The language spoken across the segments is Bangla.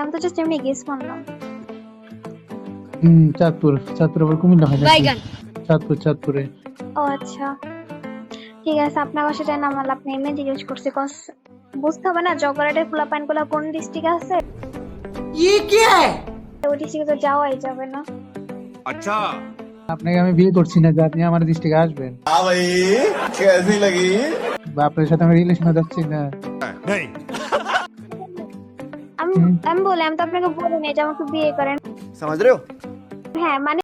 আমি তো জাস্ট এমনি গেস করলাম হুম চাঁদপুর চাঁদপুর আবার কুমিল্লা হয় নাকি বাইগান চাঁদপুর চাঁদপুরে ও আচ্ছা ঠিক আছে আপনার বাসা যায় না আমার আপনি এমনি জিজ্ঞেস করছি কস বুঝতে হবে না জগরাটের খোলা পাইন গুলা কোন ডিস্ট্রিক্ট আছে ये क्या है ওই ডিস্ট্রিক্টে তো যাওয়াই যাবে না अच्छा আপনাকে আমি বিয়ে করছি না যে আপনি আমার ডিস্ট্রিক্টে আসবেন हाँ भाई कैसी लगी বা আপনার সাথে আমি রিলেশনে যাচ্ছি না नहीं আমি হুম। আমি বলি আমি তো আপনাকে বলিনি যে আমাকে বিয়ে করেন समझ रहे हो হ্যাঁ মানে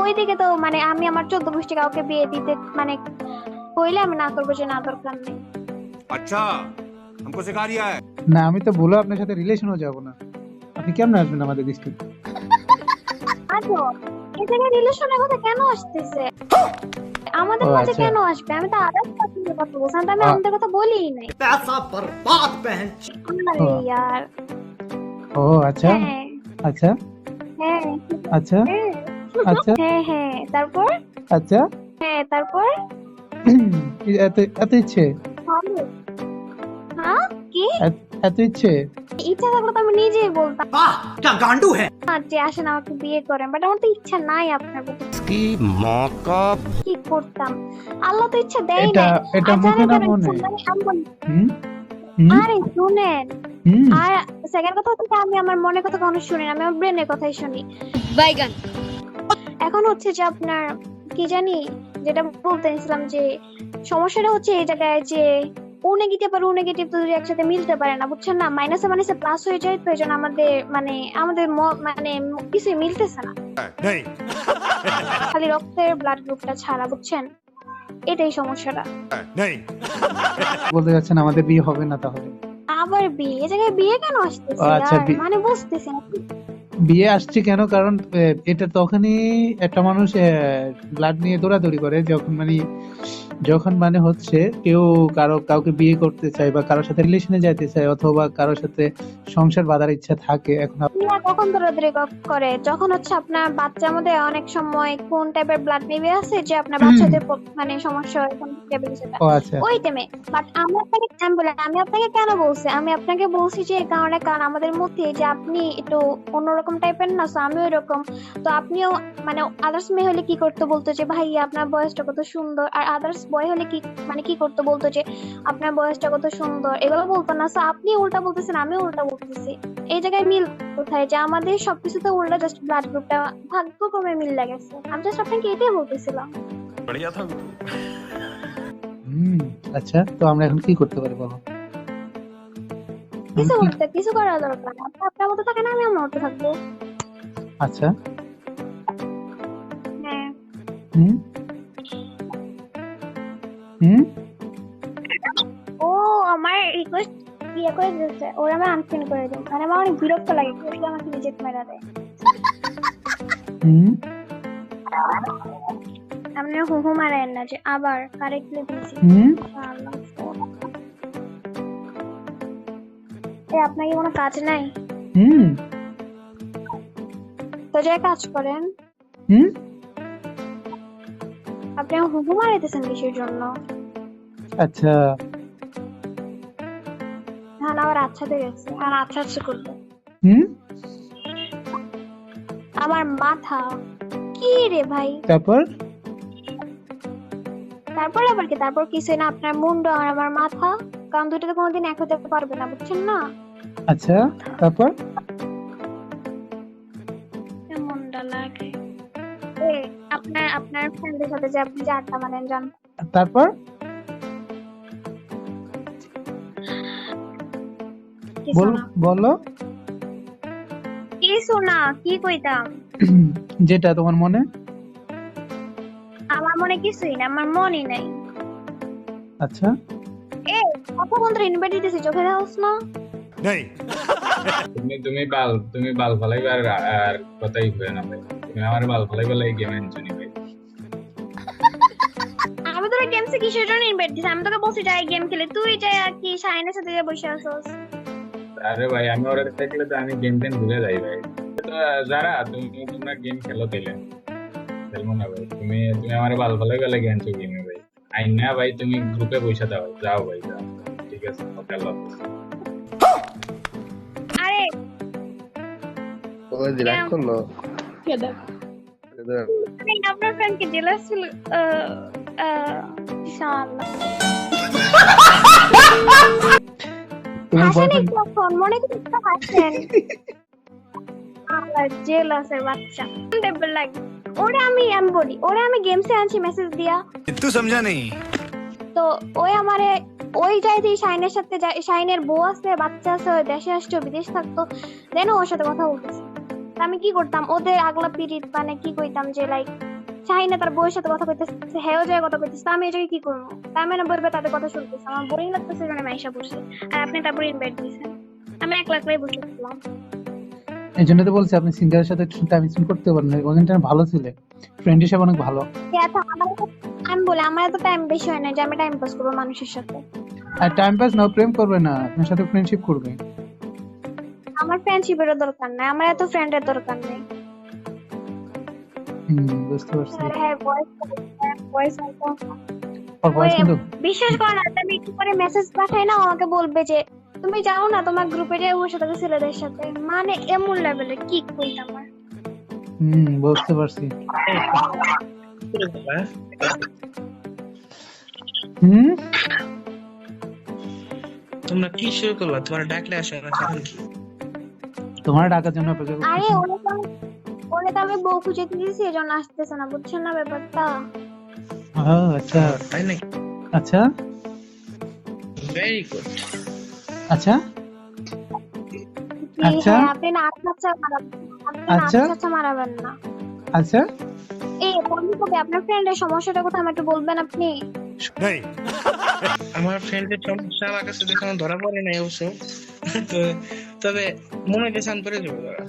ওই দিকে তো মানে আমি আমার চোদ্দ গোষ্ঠী কাউকে বিয়ে দিতে মানে কইলে আমি না করবো যে না দরকার নেই अच्छा हमको सिखा रिया है না আমি তো বলো আপনার সাথে রিলেশনও যাব না আপনি কেমন আসবেন আমাদের ডিস্ট্রিক্ট আচ্ছা এই জায়গায় রিলেশনের কথা কেন আসতেছে আমাদের ও, মাঝে আচ্ছা। কেন আসবে আমি তো আদার্স পার্সনের কথা বলছি আমি তো আমি আ- আমাদের কথা বলিই নাই पैसा बर्बाद बहन আরে ও। ইয়ার ও আচ্ছা হ্যাঁ আচ্ছা হ্যাঁ আচ্ছা হ্যাঁ আচ্ছা হ্যাঁ হ্যাঁ তারপর আচ্ছা হ্যাঁ তারপর এত এত ইচ্ছে ভালো। হ্যাঁ কি এত- এত ইচ্ছে ইচ্ছা থাকলে তো আমি নিজেই বলতাম वाह क्या गांडू है না যে আসেন আমাকে বিয়ে করেন বাট আমার তো ইচ্ছা নাই আপনার প্রতি কি মকব কি করতাম? আল্লাহ তো ইচ্ছা দেয় না এটা মুখে না মনে? আরে শুনেন। আর সেকেন্ড কথা হচ্ছে আমি আমার মনের কথা কখনো শুনি না আমি আমার ব্রেনের কথাই শুনি। বাইগান। এখন হচ্ছে যে আপনার কি জানি যেটা বলতে যে সমস্যাটা হচ্ছে এই জায়গায় যে ও নেগেটিভ আর ও নেগেটিভ একসাথে মিলতে পারে না বুঝছেন না? মাইনাসে মাইনাসে প্লাস হয়ে যায় তো আমাদের মানে আমাদের মানে কিছুই মিলতেছে না। খালি রক্তের ব্লাড গ্রুপটা ছাড়া বুঝছেন? এটাই সমস্যাটা। বলতে যাচ্ছেন আমাদের বিয়ে হবে না তাহলে? আবার বিয়ে? এ জায়গায় বিয়ে কেন আসতেছে আচ্ছা, মানে বুঝতেছি না। বিয়ে আসছে কেন? কারণ এটা তখনই একটা মানুষ ব্লাড নিয়ে দৌড়াদৌড়ি করে। যখন মানে যখন মানে হচ্ছে কেউ কারও কাউকে বিয়ে করতে চায় বা কারোর সাথে রিলেশনে যাইতে চায় অথবা কারোর সাথে সংসার বাঁধার ইচ্ছা থাকে এখন কখন দৌড়াদৌড়ি করে? যখন হচ্ছে আপনার বাচ্চার মধ্যে অনেক সময় কোন টাইপের ব্লাড নেবে আছে যে আপনার বাচ্চাদের মানে সমস্যা হয় কোন টাইপের সেটা আচ্ছা। ওই টাইমে বাট আমি আপনাকে আমি বলে আমি আপনাকে কেন বলছি? আমি আপনাকে বলছি যে কারণে কারণ আমাদের মধ্যে যে আপনি একটু অন্যরকম এরকম টাইপের না আমি ওই রকম তো আপনিও মানে আদার্স মেয়ে হলে কি করতে বলতো যে ভাই আপনার বয়সটা কত সুন্দর? আর আদার্স বয় হলে কি মানে কি করতে বলতো যে আপনার বয়সটা কত সুন্দর? এগুলো বলতো না। আপনি উল্টা বলতেছেন আমি উল্টা বলতেছি। এই জায়গায় মিল কোথায়? যে আমাদের সবকিছুতে উল্টা জাস্ট ব্লাড গ্রুপটা ভাগ্য কমে মিল লাগেছে। আমি জাস্ট আপনাকে এটাই বলতেছিলাম। আচ্ছা তো আমরা এখন কি করতে পারি বলো? কিছু করতে কিছু করার দরকার। আপনি আপনার মতো থাকেন আমি আমার মতো থাকব। আচ্ছা। হ্যাঁ। হুম? হুম? ও আমার রিকোয়েস্ট ইয়ে করে দিয়েছে। ওরা আমার আনফ্রেন্ড করে দিন মানে আমার অনেক বিরক্ত লাগে যদি আমাকে রিজেক্ট মেরা দেয়। হুম? আপনি হু হু মারেন না যে আবার কারেক্টলি দিয়েছি। হুম? এ আপনার কি কোনো কাজ নাই? হুম। তো যে কাজ করেন। হুম? আপনি মারাইতেছেন কিসের জন্য? আচ্ছা। হ্যাঁ আবার আচ্ছাতে গেছে। আর আচ্ছা আচ্ছা করবে। হুম? আমার মাথা কি রে ভাই? তারপর? তারপর আবার কি? তারপর কিছুই না আপনার মুন্ড আর আমার মাথা। কারণ দুইটাতে কোনোদিন এক হতে পারবে না বুঝছেন না? আচ্ছা তারপর? মুন্ডা লাগে আপনার আপনার ফ্রেন্ডের সাথে যে আপনি যে আড্ডা মারেন জান। তারপর? বল কিছু না কি কইতাম? যেটা তোমার মনে? আমার মনে কিছুই না আমার মনই নাই। আচ্ছা। কথা বন্ধু ইনভাইট দিতেছি চোখে দেখোস না? नहीं তুমি তুমি বাল তুমি বাল ফলাইবার আর কথাই হয় না ভাই তুমি আমার বাল ফলাইবার লাগে গেম আনছনি ভাই আমি তোর গেমসে কিসের জন্য ইনভাইট দিছি? আমি তোকে বলছি যাই গেম খেলে তুই যাই আর কি শাহিনের সাথে যে বসে আছোস? আরে ভাই আমি ওর থাকলে তো আমি গেম টেম ভুলে যাই ভাই। তো যারা তুমি তোমরা গেম খেলো তাইলে খেলব না ভাই। তুমি তুমি আমার বাল ফলাইবার লাগে আনছো গেমে ভাই। আইন না ভাই তুমি গ্রুপে পয়সা দাও। যাও ভাই যাও। ঠিক আছে আল্লাহ আরে। ওই রাগ করল ওরে আমি এমবডি ওরে আমি গেমসে আনছি মেসেজ দিয়া। নেই। তো ওই আমারে ওই যাইতে শাইনের সাথে শাইনের বউ আছে বাচ্চা আছে ওই দেশে আসছে বিদেশ থাকতো দেন ওর সাথে কথা বলতেছে। আমি কি করতাম? ওদের আগলা পিরিত মানে কি কইতাম যে লাইক শাহিনা তার বউয়ের সাথে কথা কইতেছে হেও যায় কথা কইতেছে আমি এই কি করব? তা আমি না বলবে তাদের কথা শুনতেছে। আমার বোরিং লাগতেছে জন্য বসে আর আপনি তারপর ইনভাইট দিয়েছেন। আমি একলা একলাই বসেছিলাম এই জন্য তো বলছি আপনি সিঙ্গারের সাথে টাইম স্পেন্ড করতে পারেন ভালো ছিল। ফ্রেন্ড হিসেবে অনেক ভালো। তো- আমি বলি আমার এত টাইম বেশি হয় না যে আমি টাইম পাস করব মানুষের সাথে। আর টাইম পাস না প্রেম করবে না। আপনার সাথে ফ্রেন্ডশিপ করবে। আমার ফ্রেন্ডশিপেরও দরকার নাই। আমার এত ফ্রেন্ডের দরকার নেই। হুম বুঝতে পারছি। হ্যাঁ বয়স বয়স কিন্তু বিশ্বাস করো না আমি একটু পরে মেসেজ পাঠাই না আমাকে বলবে যে তুমি যাও না তোমার গ্রুপে যে ওর সাথে ছেলেদের সাথে। মানে এমন লেভেলের কি কই আমার? হুম বুঝতে পারছি। হুম? তোমরা কি শুরু করলা তোমার ডাকলে আসে না কারণ কি? তোমার ডাকার জন্য অপেক্ষা আরে করতেছি ওরে তো আমি- বউ খুঁজে দিয়েছি এই জন্য আসতেছে না বুঝছেন না ব্যাপারটা? ও আচ্ছা। তাই নাকি? আচ্ছা। ভেরি গুড আচ্ছা। আচ্ছা। হ্যাঁ, আপনি না আচ্ছা। আচ্ছা আচ্ছা। মারাবেন না। আচ্ছা। এই বন্ধু কবে? আপনার ফ্রেন্ডের সমস্যাটা কথা আমাকে একটু বলবেন আপনি? नहीं আমার ফ্রেন্ডের সমস্যা আমার কাছে দেখানো ধরা পড়ে নাই অবশ্য। তো তবে মনে দেশান করে যাবে ধরা।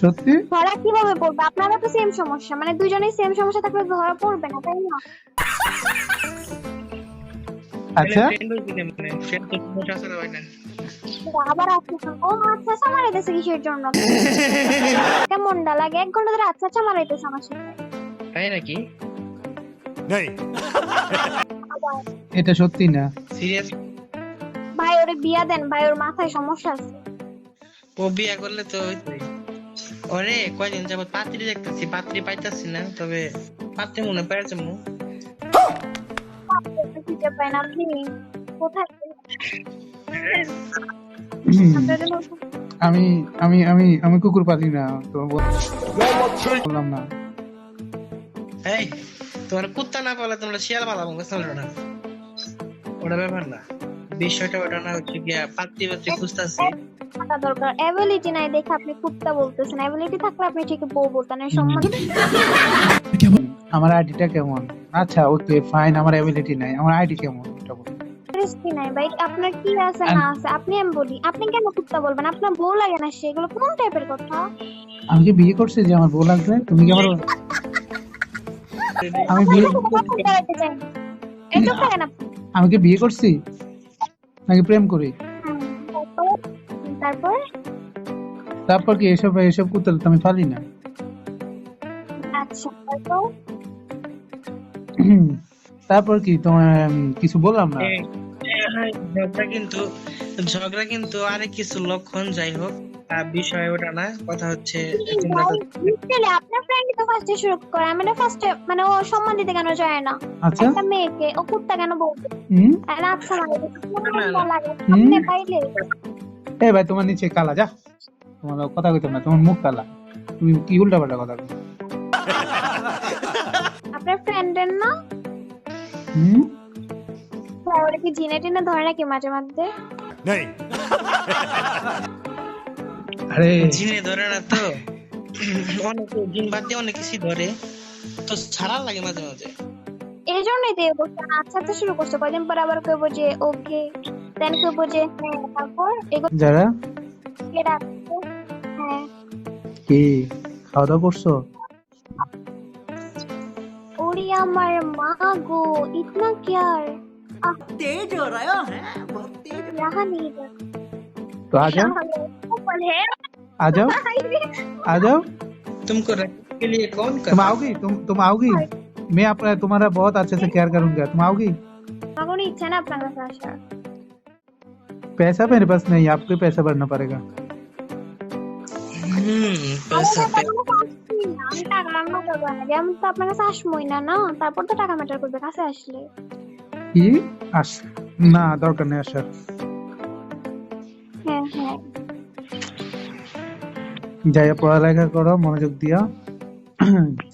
সত্যি? ধরা কীভাবে পড়বে? আপনারা তো সেম সমস্যা। মানে দুজনেই সেম সমস্যা থাকলে ধরা পড়বে না তাই না? আচ্ছা। মানে ফ্রেন্ড তো সমস্যা ছাড়া হয় না। আবার ও আচ্ছা আচ্ছা কিসের জন্য? কেমনটা লাগে। এক ঘণ্টা ধরে আচ্ছা আচ্ছা মারাইতেছে আমার সাথে। তাই নাকি? नहीं আবার, এটা সত্যি না। সিরিয়াস ভাই ওরে বিয়া দেন। ভাই ওর মাথায় সমস্যা আছে। ও বিয়ে করলে তো ওরে কয়দিন যাবত পাত্রী দেখতেছি পাত্রী পাইতাছি না তবে পাত্রী মনে যাব পাই আপনাদের আমি আমি আমি আমি কুকুর পালি না তো বল- বললাম না। এই তোমার কুত্তা না পালে তোমরা শিয়াল পালাবো পারল না। ওটা ব্যাপার না। বিষয়টা ওটা না হচ্ছে গিয়া পাত্রী পাত্রী খুঁজতেছি। থাকা দরকার অ্যাবিলিটি নাই দেখে আপনি কুত্তা বলতেছেন। অ্যাবিলিটি থাকলে আপনি ঠিকই বউ বলতেন এর সম্মান আমার আইডিটা কেমন? আচ্ছা ওকে ফাইন আমার অ্যাবিলিটি নাই। আমার আইডি কেমন? ওটা বল। ইন্টারেস্টই নাই ভাই। আপনার কি আছে না আছে? আপনি আমি বলি। আপনি কেন কুত্তা বলবেন? আপনার বউ লাগে না সেগুলো কোন টাইপের কথা? আমি কি বিয়ে করছি যে আমার বউ লাগবে? তুমি কি আমার আমি বিয়ে কি বিয়ে করছি? নাকি প্রেম করি? তারপর? তারপর কি এসব এসব কুত্তা তো আমি পালি না। আচ্ছা তারপর? তারপর কি তোমার কিছু বললাম না? এই, এই, ঝগড়া কিন্তু ঝগড়া কিন্তু আরেক কিছু লক্ষণ যাই হোক। বিষয় ওটা না কথা হচ্ছে আপনার ফ্রেন্ডই তো ফার্স্টে শুরু করে আমি না ফার্স্টে মানে ও সম্মান দিতে কেন যায় না? আচ্ছা। একটা মেয়েকে ও কুত্তা কেন বলবে? হুম? আর আচ্ছা মানে পাইলে। এই ভাই তোমার নিচে কালা যা। তোমার কথা কইতাম না তোমার মুখ কালা। তুমি কি উল্টা পাল্টা কথা কও আপনার ফ্রেন্ডের না? হুম? ওরা কি জিনে টিনে ধরে নাকি মাঝে মাঝে नहीं আরে জিনে ধরে না তো অনেকে জিন বাদ দিয়ে অনেক কিছু ধরে তো ছাড়া লাগে মাঝে মাঝে এই জন্যই তো এ বলছে আচ্ছা আচ্ছা শুরু করছে কয়দিন পর আবার কইবো যে ওকে দেন কইবো যে হ্যাঁ তারপর এগুলো যারা রাখছে হ্যাঁ কি খাওয়া দাওয়া করছো ওরে আমার মা গো ইতনা কেয়ার तेज हो रहा है बहुत तेज হ্যাঁ। रहा नहीं जा तो आ जाओ ऊपर है आ जाओ आ जाओ तुमको रखने के लिए कौन कर तुम आओगी तुम तुम आओगी मैं अपना तुम्हारा बहुत अच्छे से केयर करूंगा तुम आओगी আমার কোনো ইচ্ছা না আপনার কাছে আসার पैसा मेरे पास नहीं आपको ही पैसा भरना पड़ेगा হুম আমার পয়সা কাছে কোনো আসবেই না, আমি টাকা রান্না যাইয়া পড়ালেখা করো মনোযোগ দিয়া।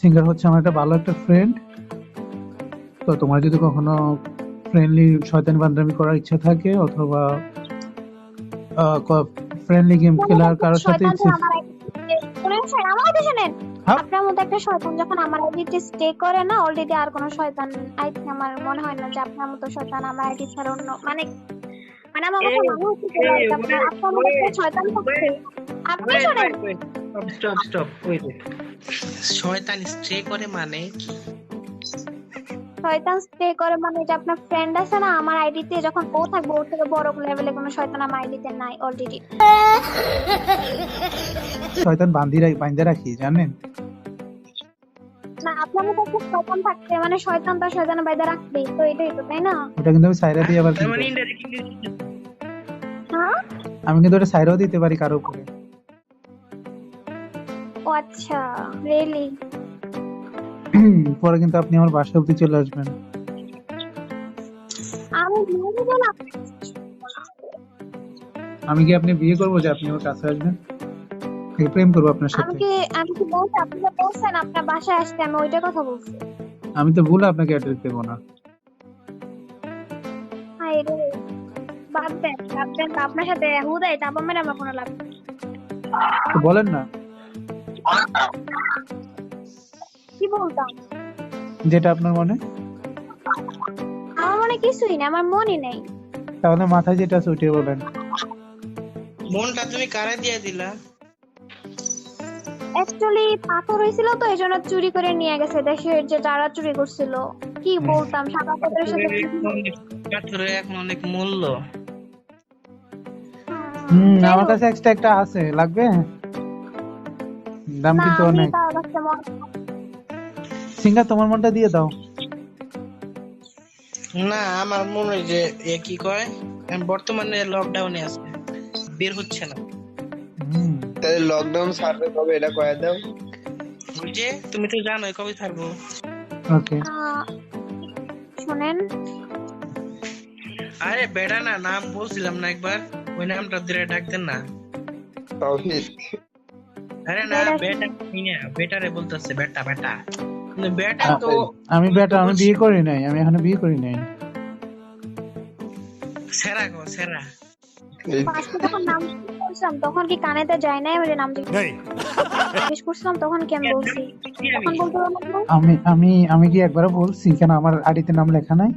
সিঙ্গার হচ্ছে আমার একটা ভালো একটা ফ্রেন্ড তো তোমার যদি কখনো ফ্রেন্ডলি শয়তানি বান্দামি করার ইচ্ছা থাকে অথবা ফ্রেন্ডলি গেম খেলার কারোর সাথে ইচ্ছে হ্যাঁ। আপনার মতো একটা শয়তান যখন আমার আইডিতে স্টে করে না অলরেডি আর কোনো শয়তান আই আমার মনে হয় না যে আপনার মতো শয়তান আমার আইডি ছাড়া অন্য মানে মানে আমার কথা মনে হচ্ছে আপনার মতো শয়তান আপনি শোনেন স্টপ স্টপ ওয়েট শয়তান স্ট্রে করে মানে কি? শয়তান স্টে করে মানে যে আপনার ফ্রেন্ড আছে না আমার আইডিতে যখন ও থাকবে ওর থেকে বড় লেভেলে কোনো শয়তান আমার আইডিতে নাই অলরেডি শয়তান বান্ধি রাখি বান্ধে রাখি জানেন? না আপনার মতো শয়তান থাকতে মানে শয়তান তার শয়তানের বাইরে রাখবেই তো এটাই তো তাই না? ওটা কিন্তু আমি সাইরা দিই আবার কিন্তু। মানে হ্যাঁ? আমি কিন্তু ওটা সাইরাও দিতে পারি কারও উপরে। আচ্ছা রিয়েলি পরে কিন্তু আপনি আমার বাসা অব্দি চলে আসবেন। আমি আমি কি আপনি বিয়ে করব যে আপনি আমার কাছে আসবেন? প্রেম করব আপনার আমি সাথে। কি আমি কি বলছি আপনি যে বলছেন আপনার বাসায় আসতে আমি ওইটার কথা বলছি। আমি তো ভুল আপনাকে অ্যাড্রেস দেবো না। হাই রে বাদ দেন বাদ দেন আপনার সাথে হুদাই মেরে আমার কোনো লাভ বলেন না। কি বলতাম? যেটা আপনার মনে? আমার মনে কিছুই না আমার মনই নেই। তাহলে মাথায় যেটা আছে ওইটাই বলেন। মনটা তুমি কারে দিয়ে দিলা? অ্যাকচুয়ালি পাথর হয়েছিল তো এই জন্য চুরি করে নিয়ে গেছে দেশের যে যারা চুরি করছিল। কি বলতাম সাদা পাথরের সাথে পাথরের এখন অনেক মূল্য। হুম আমার কাছে এক্সট্রা একটা আছে লাগবে? দাম কিন্তু অনেক। সিঙ্গার তোমার মনটা দিয়ে দাও। না আমার মনে হয় যে এ কি কয়? এখন বর্তমানে লকডাউনে আছে। বের হচ্ছে না। তাহলে লকডাউন ছাড়বে কবে? এটা কয়ে দাও। যে তুমি তো জানো কবে থাকব ওকে। শোনেন। আরে বেড়া না নাম বলছিলাম না একবার। ওই নামটা ধরে ডাকতেন না। তৌহিদ আরে না বেটা বেটা বেটারে বলতেছে বেটা বেটা। বেটা তো আমি বেটা আমি বিয়ে করি নাই আমি এখনও বিয়ে করি নাই। সেরা গো সেরা। তখন কি কানেতে যায় নাই নাম জিজ্ঞেস করছিলাম তখন কি আমি বলছি? আমি আমি আমি আমি কি একবারও বলছি? কেন আমার আইডিতে নাম লেখা নাই?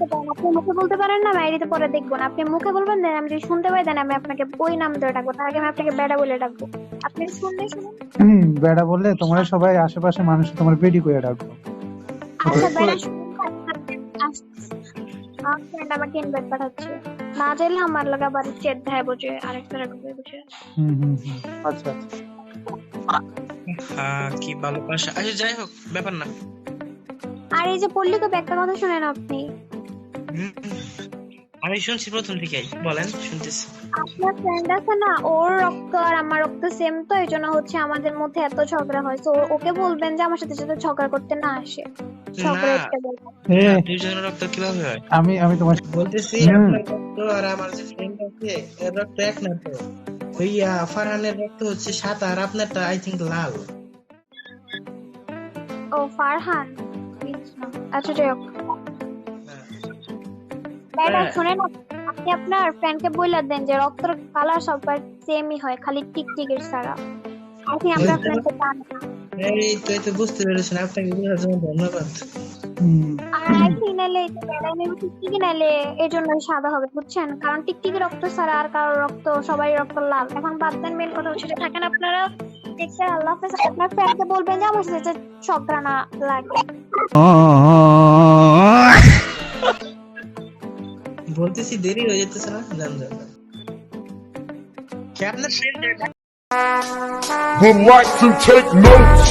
আপনি মুখে বলতে পারেন না আমি পরে দেখব না। আপনি মুখে বলবেন দেন আমি যদি শুনতে পাই দেন আমি আপনাকে ওই নাম ধরে ডাকবো। তার আগে আমি আপনাকে বেড়া বলে ডাকবো। আপনি শুনলে শুনুন। হুম, বেড়া বললে তোমরা সবাই আশেপাশে মানুষ তোমার বেডি করে রাখব আচ্ছা বেড়া ফ্রেন্ড আমাকে ইনভাইট পাঠাচ্ছে। না চাইলে আমার লাগা বাড়ির চেট দেয় বসে আরেকটা ঢুকে বসে। হুম হুম হুম। আচ্ছা আচ্ছা। হ্যাঁ কি ভালোবাসা। আচ্ছা যাই হোক ব্যাপার না। আর এই যে পল্লী কবি একটা কথা শুনেন আপনি। আমি শুনছি প্রথম থেকেই বলেন শুনতেছি। আপনার ফ্রেন্ড আছে না ওর রক্ত আর আমার রক্ত সেম তো এই জন্য হচ্ছে আমাদের মধ্যে এত ঝগড়া হয়। তো ওকে বলবেন যে আমার সাথে যাতে ঝগড়া করতে না আসে। ঝগড়া বলবেন। দুইজনের রক্ত কীভাবে হয়? আমি আমি তোমার বলতেছি আপনার রক্ত আর আমার যে ফ্রেন্ড আছে এর রক্ত এক না তো। হইয়া ফারহানের রক্ত হচ্ছে সাদা আর আপনারটা আই থিঙ্ক লাল। ও ফারহান? আচ্ছা যাই হোক। ম্যাডাম হ্যাঁ। শুনেন আপনি আপনার ফ্রেন্ডকে বইলা দেন যে রক্তের কালার সবার সেমই হয় খালি টিকটিকের ছাড়া। আপনি বুঝতে ফ্রেন্ডকে জানেন না। এই তো বুঝতে পেরেছেন আপনাকে বোঝার জন্য ধন্যবাদ। আর টিকটিকি এই জন্য সাদা হবে বুঝছেন? কারণ টিকটিকি রক্ত ছাড়া আর কারোর রক্ত সবাই রক্ত লাল। এখন বাদ দেন মেন কথা হচ্ছে যে থাকেন আপনারা দেখতে আল্লাহ হাফেজ আপনার ফ্রেন্ডকে বলবেন যে আমার সাথে ঝগড়া না লাগে বলতেছি দেরি হয়ে যেতেছে না জান জান আপনার friend would like to take notes.